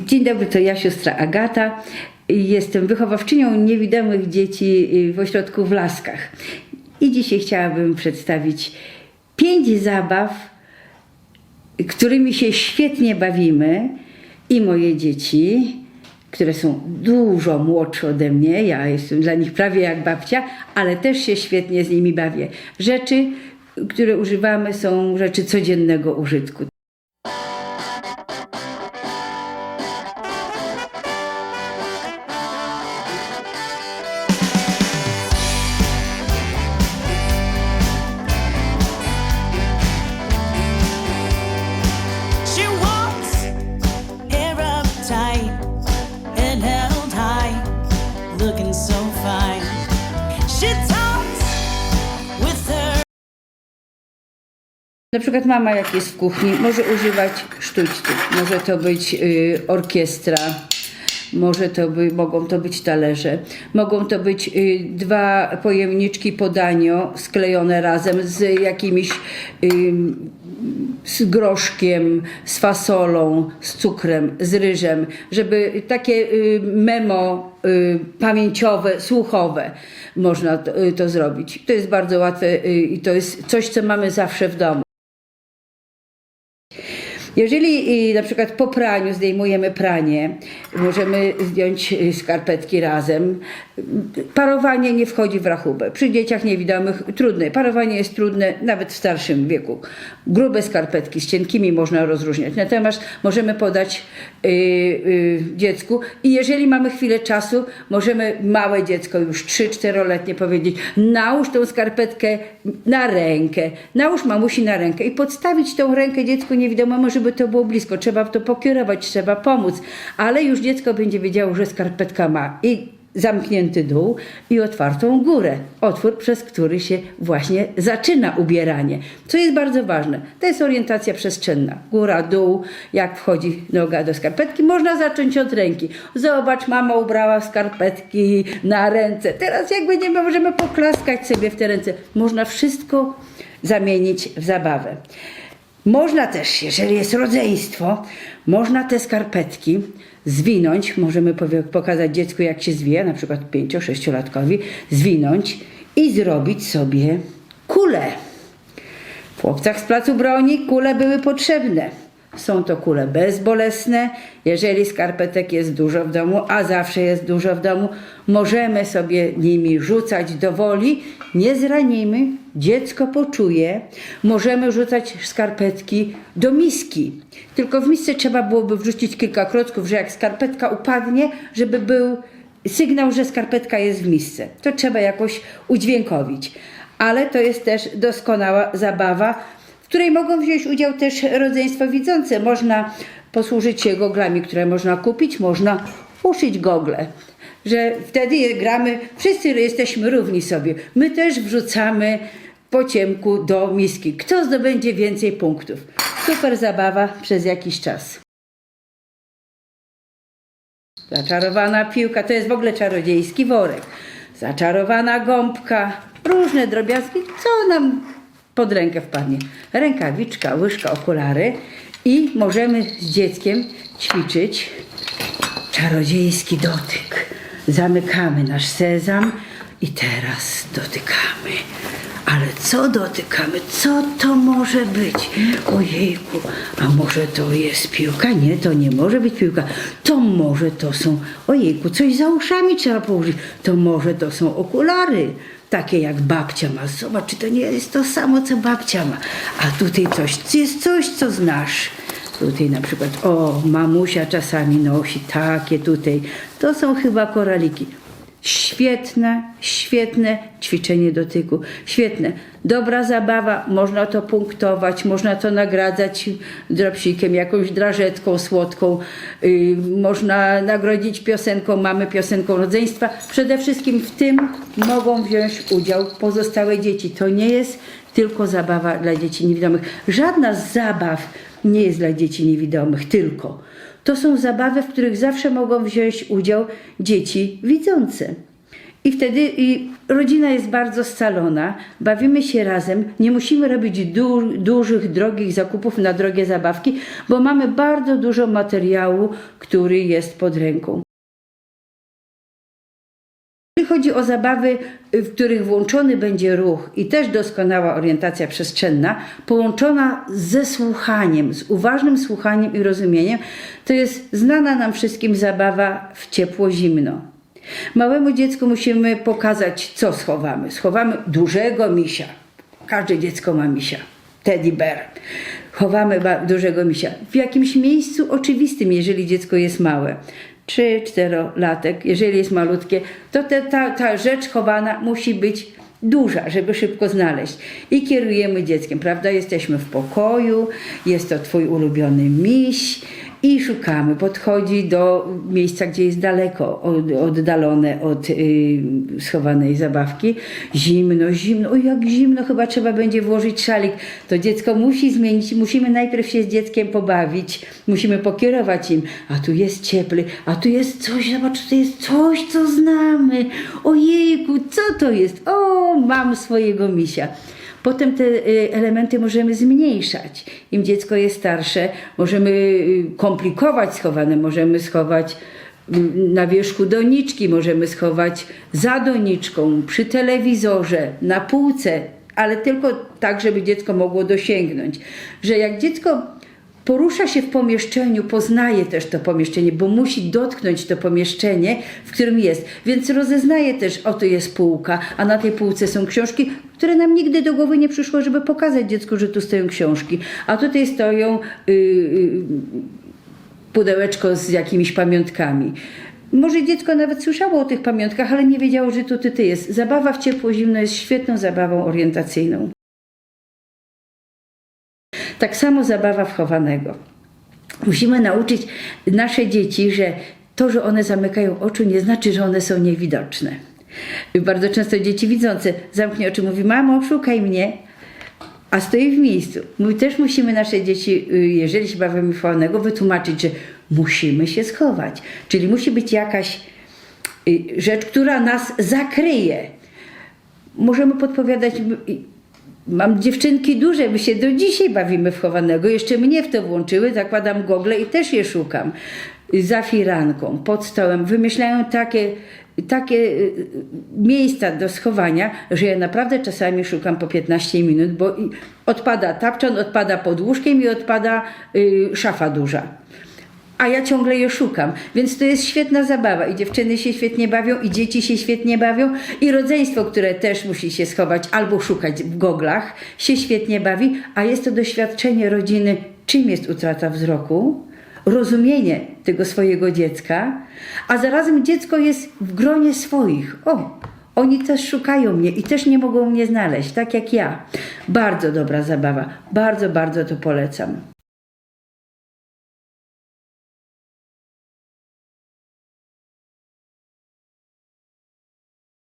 Dzień dobry, to ja, siostra Agata. Jestem wychowawczynią niewidomych dzieci w ośrodku w Laskach. I dzisiaj chciałabym przedstawić pięć zabaw, którymi się świetnie bawimy i moje dzieci, które są dużo młodsze ode mnie, ja jestem dla nich prawie jak babcia, ale też się świetnie z nimi bawię. Rzeczy, które używamy są rzeczy codziennego użytku. Looking so fine. She talks with her. Na przykład mama jak jest w kuchni, może używać sztućców. Może to być y, orkiestra, może to by, mogą to być talerze, mogą to być y, dwa pojemniczki podanio sklejone razem z jakimiś y, z groszkiem, z fasolą, z cukrem, z ryżem, żeby takie y, memo y, pamięciowe, słuchowe można to, y, to zrobić. To jest bardzo łatwe i to jest coś, co mamy zawsze w domu. Jeżeli y, na przykład po praniu zdejmujemy pranie, możemy zdjąć y, skarpetki razem. Parowanie nie wchodzi w rachubę. Przy dzieciach niewidomych trudne. Parowanie jest trudne nawet w starszym wieku. Grube skarpetki z cienkimi można rozróżniać. Natomiast możemy podać y, y, dziecku i jeżeli mamy chwilę czasu, możemy małe dziecko, już 3-4-letnie powiedzieć, nałóż tą skarpetkę na rękę, nałóż mamusi na rękę i podstawić tą rękę dziecku niewidomemu, żeby to było blisko. Trzeba to pokierować, trzeba pomóc, ale już dziecko będzie wiedziało, że skarpetka ma i zamknięty dół i otwartą górę. Otwór, przez który się właśnie zaczyna ubieranie. Co jest bardzo ważne, to jest orientacja przestrzenna. Góra, dół, jak wchodzi noga do skarpetki. Można zacząć od ręki. Zobacz, mama ubrała skarpetki na ręce. Teraz jak będziemy, możemy poklaskać sobie w te ręce. Można wszystko zamienić w zabawę. Można też, jeżeli jest rodzeństwo, można te skarpetki zwinąć, możemy pokazać dziecku jak się zwija, na przykład 5-6-latkowi, zwinąć i zrobić sobie kulę. W chłopcach z placu broni kule były potrzebne. Są to kule bezbolesne. Jeżeli skarpetek jest dużo w domu, a zawsze jest dużo w domu, możemy sobie nimi rzucać do woli. Nie zranimy, dziecko poczuje. Możemy rzucać skarpetki do miski. Tylko w misce trzeba byłoby wrzucić kilka klocków, że jak skarpetka upadnie, żeby był sygnał, że skarpetka jest w misce. To trzeba jakoś udźwiękowić. Ale to jest też doskonała zabawa, której mogą wziąć udział też rodzeństwo widzące. Można posłużyć się goglami, które można kupić, można uszyć gogle. Że wtedy gramy, wszyscy jesteśmy równi sobie. My też wrzucamy po ciemku do miski. Kto zdobędzie więcej punktów? Super zabawa przez jakiś czas. Zaczarowana piłka to jest w ogóle czarodziejski worek. Zaczarowana gąbka, różne drobiazgi, co nam pod rękę wpadnie. Rękawiczka, łyżka, okulary i możemy z dzieckiem ćwiczyć czarodziejski dotyk. Zamykamy nasz sezam i teraz dotykamy. Ale co dotykamy? Co to może być? Ojejku, a może to jest piłka? Nie, to nie może być piłka. To może to są, ojejku, coś za uszami trzeba położyć. To może to są okulary, takie jak babcia ma. Zobacz, czy to nie jest to samo, co babcia ma. A tutaj coś, jest coś, co znasz. Tutaj na przykład, o, mamusia czasami nosi takie tutaj. To są chyba koraliki. Świetne, świetne ćwiczenie dotyku. Świetne. Dobra zabawa, można to punktować, można to nagradzać dropsikiem, jakąś drażetką słodką, yy, można nagrodzić piosenką mamy, piosenką rodzeństwa. Przede wszystkim w tym mogą wziąć udział pozostałe dzieci. To nie jest tylko zabawa dla dzieci niewidomych. Żadna z zabaw nie jest dla dzieci niewidomych tylko. To są zabawy, w których zawsze mogą wziąć udział dzieci widzące. I wtedy i rodzina jest bardzo scalona, bawimy się razem, nie musimy robić du, dużych, drogich zakupów na drogie zabawki, bo mamy bardzo dużo materiału, który jest pod ręką. Chodzi o zabawy, y, w których włączony będzie ruch i też doskonała orientacja przestrzenna, połączona ze słuchaniem, z uważnym słuchaniem i rozumieniem, to jest znana nam wszystkim zabawa w ciepło-zimno. Małemu dziecku musimy pokazać, co schowamy. Schowamy dużego misia. Każde dziecko ma misia. Teddy bear. Chowamy dużego misia. W jakimś miejscu oczywistym, jeżeli dziecko jest małe. 3-4 jeżeli jest malutkie, to te, ta, ta rzecz chowana musi być duża, żeby szybko znaleźć. I kierujemy dzieckiem, prawda? Jesteśmy w pokoju, jest to twój ulubiony miś i szukamy. Podchodzi do miejsca, gdzie jest daleko, od, oddalone od y, schowanej zabawki. Zimno, zimno, oj jak zimno, chyba trzeba będzie włożyć szalik. To dziecko musi zmienić, musimy najpierw się z dzieckiem pobawić, musimy pokierować im. A tu jest ciepły, a tu jest coś, zobacz, tu jest coś, co znamy. Ojejku, co to jest? O, mam swojego misia. Potem te y, elementy możemy zmniejszać. Im dziecko jest starsze, możemy y, komplikować schowane, możemy schować mm, na wierzchu doniczki, możemy schować za doniczką, przy telewizorze, na półce, ale tylko tak, żeby dziecko mogło dosięgnąć. Że jak dziecko porusza się w pomieszczeniu, poznaje też to pomieszczenie, bo musi dotknąć to pomieszczenie, w którym jest. Więc rozeznaje też, oto jest półka, a na tej półce są książki, które nam nigdy do głowy nie przyszło, żeby pokazać dziecku, że tu stoją książki. A tutaj stoją yy, pudełeczko z jakimiś pamiątkami. Może dziecko nawet słyszało o tych pamiątkach, ale nie wiedziało, że to ty jest. Zabawa w ciepło-zimno jest świetną zabawą orientacyjną. Tak samo zabawa wchowanego. Musimy nauczyć nasze dzieci, że to, że one zamykają oczy, nie znaczy, że one są niewidoczne. Bardzo często dzieci widzące zamknie oczy, mówi: Mamo, szukaj mnie, a stoi w miejscu. My też musimy nasze dzieci, y, jeżeli się bawimy wchowanego, wytłumaczyć, że musimy się schować. Czyli musi być jakaś y, rzecz, która nas zakryje. Możemy podpowiadać. Mam dziewczynki duże, my się do dzisiaj bawimy w chowanego. Jeszcze mnie w to włączyły, zakładam gogle i też je szukam. Za firanką, pod stołem. Wymyślają takie, takie y, miejsca do schowania, że ja naprawdę czasami szukam po 15 minut, bo odpada tapczan, odpada pod łóżkiem i odpada y, szafa duża a ja ciągle je szukam. Więc to jest świetna zabawa i dziewczyny się świetnie bawią, i dzieci się świetnie bawią, i rodzeństwo, które też musi się schować albo szukać w goglach, się świetnie bawi, a jest to doświadczenie rodziny, czym jest utrata wzroku, rozumienie tego swojego dziecka, a zarazem dziecko jest w gronie swoich. O, oni też szukają mnie i też nie mogą mnie znaleźć, tak jak ja. Bardzo dobra zabawa, bardzo, bardzo to polecam.